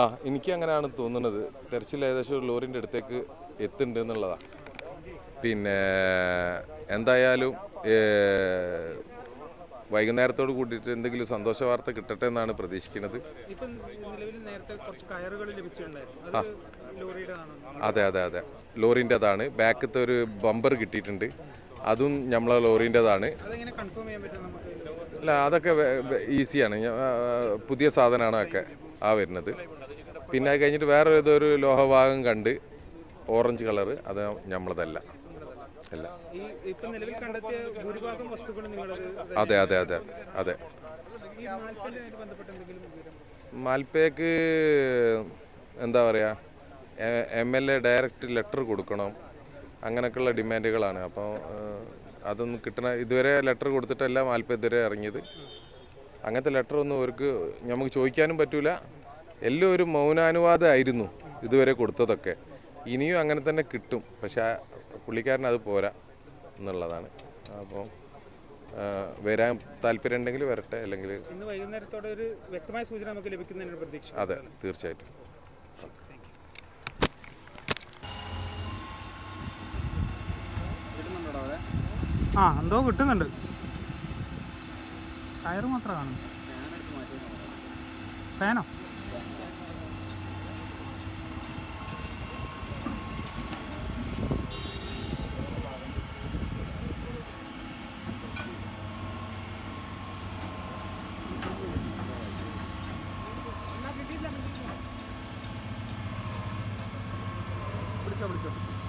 ആ എനിക്ക് അങ്ങനെയാണ് തോന്നുന്നത്. തെരച്ചിൽ ഏകദേശം ഒരു ലോറിന്റെ അടുത്തേക്ക് എത്തുന്നുണ്ട് എന്നുള്ളതാണ് പിന്നെ എന്തായാലും വൈകുന്നേരത്തോട് കൂടിയിട്ട് എന്തെങ്കിലും സന്തോഷ വാർത്ത കിട്ടട്ടെ എന്നാണ് പ്രതീക്ഷിക്കുന്നത്. അതെ അത് അതെ ലോറിന്റെതാണ് ബാക്കത്തെ ഒരു ബമ്പർ കിട്ടിയിട്ടുണ്ട്. അതും നമ്മളെ ലോറിന്റെതാണ് അല്ല അതൊക്കെ ഈസിയാണ്. പുതിയ സാധനമാണ് ഒക്കെ ആ വരുന്നത്. പിന്നെ അത് കഴിഞ്ഞിട്ട് വേറെ ഏതൊരു ലോഹഭാഗം കണ്ട് ഓറഞ്ച് കളറ് അത് നമ്മളതല്ല അല്ല. അതെ അതെ അതെ അതെ. മാൽപ്പേക്ക് എന്താ പറയുക M L A direct letter കൊടുക്കണം അങ്ങനെയൊക്കെയുള്ള ഡിമാൻഡുകളാണ്. അപ്പോൾ അതൊന്നും കിട്ടണ ഇതുവരെ ലെറ്റർ കൊടുത്തിട്ടല്ല ഇതുവരെ ഇറങ്ങിയത്. അങ്ങനത്തെ ലെറ്റർ ഒന്നും അവർക്ക് നമുക്ക് ചോദിക്കാനും പറ്റൂല. എല്ലാം ഒരു മൗനാനുവാദമായിരുന്നു ഇതുവരെ കൊടുത്തതൊക്കെ. ഇനിയും അങ്ങനെ തന്നെ കിട്ടും. പക്ഷേ പുള്ളിക്കാരൻ അത് പോരാ എന്നുള്ളതാണ്. അപ്പം വരാൻ താല്പര്യം ഉണ്ടെങ്കിൽ വരട്ടെ അല്ലെങ്കിൽ ഇന്ന് വൈകുന്നേരത്തോടെ ഒരു വ്യക്തമായ സൂചന നമുക്ക് ലഭിക്കുന്നതിന് പ്രതീക്ഷ അതെ തീർച്ചയായിട്ടും. ആ എന്തോ കിട്ടുന്നുണ്ട്. ടയർ മാത്രമാണ്. ഫാനോ? വിളിച്ചോ?